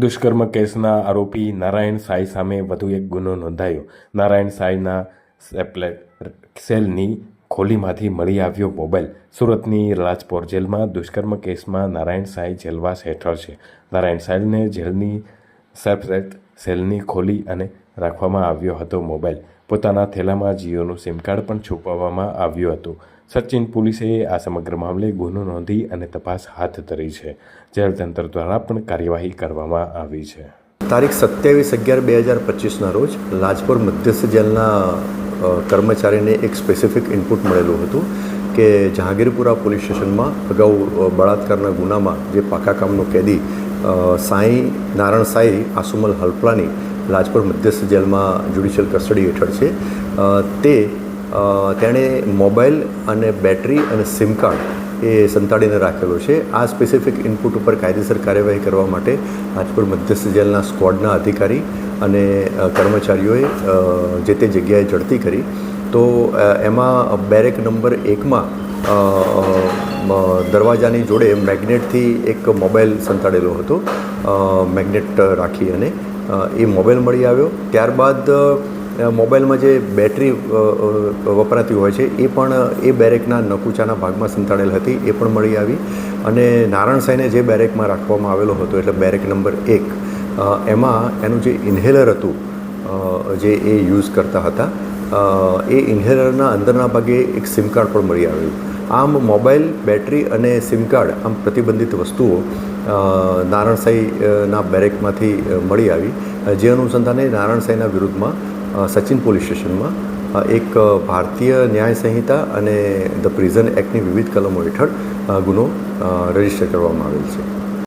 દુષ્કર્મ કેસના આરોપી નારાયણ સાંઈ સામે વધુ એક ગુનો નોંધાયો. નારાયણ સાંઈના સેપલેટ સેલની ખોલીમાંથી મળી આવ્યો મોબાઈલ. સુરતની રાજપોર જેલમાં દુષ્કર્મ કેસમાં નારાયણ સાંઈ જેલવાસ હેઠળ છે. નારાયણ સાંઈને જેલની સેપરેટ સેલની ખોલી અને રાખવામાં આવ્યો હતો મોબાઈલ. પોતાના થેલામાં જીઓનું સિમ કાર્ડ પણ છુપાવવામાં આવ્યું હતું. સચિન પોલીસે આ સમગ્ર મામલે ગુનો નોંધી અને તપાસ હાથ ધરી છે. જેલ તંત્ર દ્વારા પણ કાર્યવાહી કરવામાં આવી છે. તારીખ સત્યાવીસ અગિયાર બે હજાર પચીસના રોજ લાજપોર મધ્યસ્થ જેલના કર્મચારીને એક સ્પેસિફિક ઇનપુટ મળેલું હતું કે જહાંગીરપુરા પોલીસ સ્ટેશનમાં અગાઉ બળાત્કારના ગુનામાં જે પાકા કામનો કેદી સાંઈ નારાયણ સાંઈ આસુમલ હલ્પલાની લાજપોર મધ્યસ્થ જેલમાં જ્યુડિશિયલ કસ્ટડી હેઠળ છે. તે તેણે મોબાઈલ અને બેટરી અને સિમ કાર્ડ એ સંતાડીને રાખેલો છે. આ સ્પેસિફિક ઇનપુટ ઉપર કાયદેસર કાર્યવાહી કરવા માટે રાજકોટ મધ્યસ્થ જેલના સ્ક્વોડના અધિકારી અને કર્મચારીઓએ જે તે જગ્યાએ ઝડપી કરી. તો એમાં બેરેક નંબર એકમાં દરવાજાની જોડે મેગ્નેટથી એક મોબાઈલ સંતાડેલો હતો. મેગ્નેટ રાખી અને એ મોબાઈલ મળી આવ્યો. ત્યારબાદ મોબાઈલમાં જે બેટરી વપરાતી હોય છે, એ પણ એ બેરેકના નકુચાના ભાગમાં સંતાડેલ હતી, એ પણ મળી આવી. અને નારાયણ સાંઈને જે બેરેકમાં રાખવામાં આવેલો હતો, એટલે બેરેક નંબર એક એમાં એનું જે ઇન્હેલર હતું જે એ યુઝ કરતા હતા એ ઇન્હેલરના અંદરના ભાગે એક સિમ કાર્ડ પણ મળી આવેલું આમ મોબાઈલ, બેટરી અને સિમ કાર્ડ આમ પ્રતિબંધિત વસ્તુઓ નારણસાઈના બેરેકમાંથી મળી આવી. જે અનુસંધાને નારણસાઈના વિરુદ્ધમાં સચિન પોલીસ સ્ટેશનમાં એક ભારતીય ન્યાય સંહિતા અને ધ પ્રિઝન એક્ટની વિવિધ કલમો હેઠળ ગુનો રજિસ્ટર કરવામાં આવેલ છે.